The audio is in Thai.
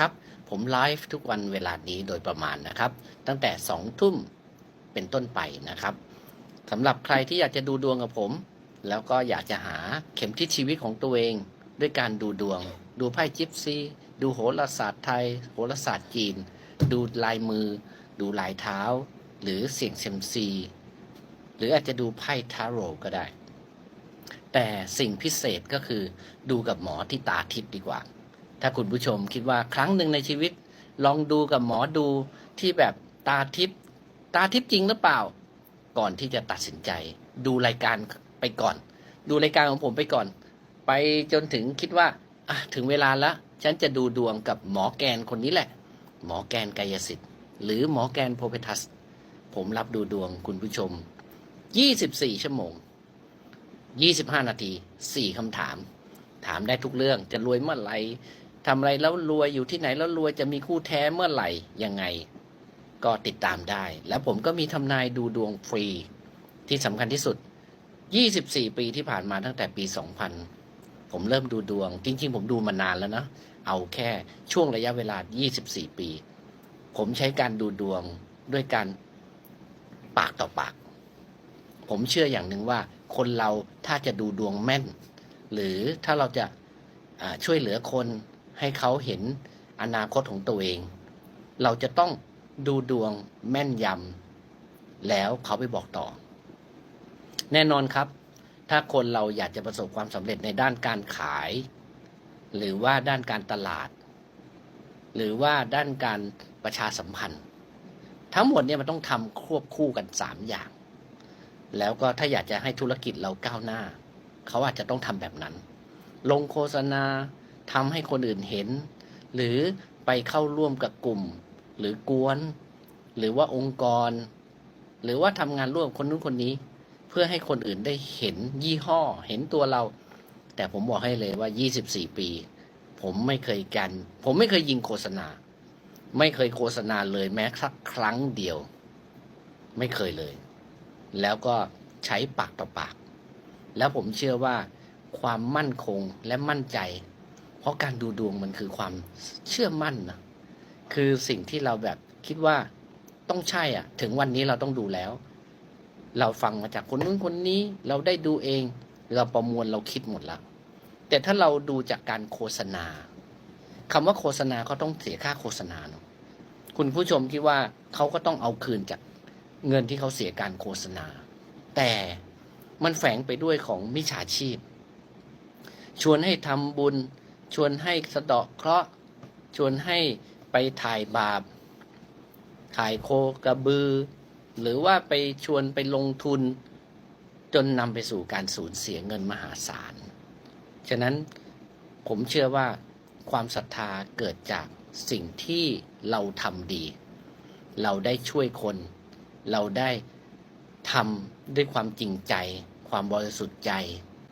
ครับผมไลฟ์ทุกวันเวลานี้โดยประมาณนะครับ ตั้งแต่สองทุ่มเป็นต้นไปนะครับสำหรับใครที่อยากจะดูดวงกับผม แล้วก็อยากจะหาเข็มทิศชีวิตของตัวเอง ด้วยการดูดวง ดูไพ่จิปซีดูโหราศาสตร์ไทย โหราศาสตร์จีน ดูลายมือ ดูลายเท้า หรือเสียงเซมซี หรืออาจจะดูไพ่ทาโร่ก็ได้ แต่สิ่งพิเศษก็คือดูกับหมอที่ตาทิพย์ดีกว่า ถ้าคุณผู้ชมคิดว่าครั้งหนึ่งในชีวิต ลองดูกับหมอดูที่แบบตาทิพย์ตาทิพย์จริงหรือเปล่า ก่อนที่จะตัดสินใจ ดูรายการไปก่อน ดูรายการของผมไปก่อน ไปจนถึงคิดว่าถึงเวลาแล้วฉันจะดูดวงกับหมอแกนคนนี้แหละ หมอแกนกายสิทธิ์ หรือหมอแกนโพเพทัส ผมรับดูดวงคุณผู้ชม 24 ชั่วโมง 25 นาที 4คำถาม ถามได้ทุกเรื่องจะรวยเมื่อไหร่ ทำอะไรแล้วรวยอยู่ที่ไหนแล้วรวยจะมีคู่แท้เมื่อไหร่ยังไง ก็ติดตามได้ แล้วผมก็มีทำนายดูดวงฟรี ที่สำคัญที่สุด 24 ปีที่ผ่านมาตั้งแต่ปี 2000 ผมเริ่มดูดวง จริง ๆ ผมดูมานานแล้วนะเอาแค่ช่วงระยะเวลา 24 ปี ผมใช้การดูดวงด้วยการปากต่อปาก ผมเชื่ออย่างหนึ่งว่า คนเราถ้าจะดูดวงแม่น หรือถ้าเราจะช่วยเหลือคน ให้เขาเห็นอนาคตของตัวเอง เราจะต้องดูดวงแม่นยำแล้วเขาไปบอกต่อ แน่นอนครับ ถ้าคนเราอยากจะประสบความสำเร็จในด้านการขาย หรือว่าด้านการตลาด หรือว่าด้านการประชาสัมพันธ์ ทั้งหมดเนี่ยมันต้องทำควบคู่กันสามอย่าง แล้วก็ถ้าอยากจะให้ธุรกิจเราก้าวหน้า เขาอาจจะต้องทำแบบนั้น ลงโฆษณา ทำให้คนอื่นเห็น หรือไปเข้าร่วมกับกลุ่ม หรือกวน หรือว่าองค์กร หรือว่าทำงานร่วมคนนู้นคนนี้ เพื่อให้คนอื่นได้เห็นยี่ห้อ เห็นตัวเรา แต่ผมบอกให้เลยว่า 24 ปี ผมไม่เคยกัน ผมไม่เคยยิงโฆษณา ไม่เคยโฆษณาเลยแม้สักครั้งเดียว ไม่เคยเลย แล้วก็ใช้ปากต่อปาก แล้วผมเชื่อว่าความมั่นคงและมั่นใจ เพราะการดูดวงมันคือความเชื่อมั่นนะคือสิ่งที่เราแบบคิดว่าต้องใช่อะ ถึงวันนี้เราต้องดูแล้ว เราฟังมาจากคนนู้นคนนี้เราได้ดูเอง เราประมวลเราคิดหมดแล้ว แต่ถ้าเราดูจากการโฆษณาคำว่าโฆษณาเขาต้องเสียค่าโฆษณาเนอะคุณผู้ชมคิดว่าเขาก็ต้องเอาคืนจากเงินที่เขาเสียการโฆษณา แต่มันแฝงไปด้วยของมิจฉาชีพ ชวนให้ทำบุญ ชวนให้สะเดาะเคราะห์ชวนให้ไปถ่ายบาปถ่ายโคกระบือ หรือว่าไปชวนไปลงทุน จนนำไปสู่การสูญเสียเงินมหาศาล ฉะนั้นผมเชื่อว่าความศรัทธาเกิดจากสิ่งที่เราทำดี เราได้ช่วยคน เราได้ทำด้วยความจริงใจ ความบริสุทธิ์ใจ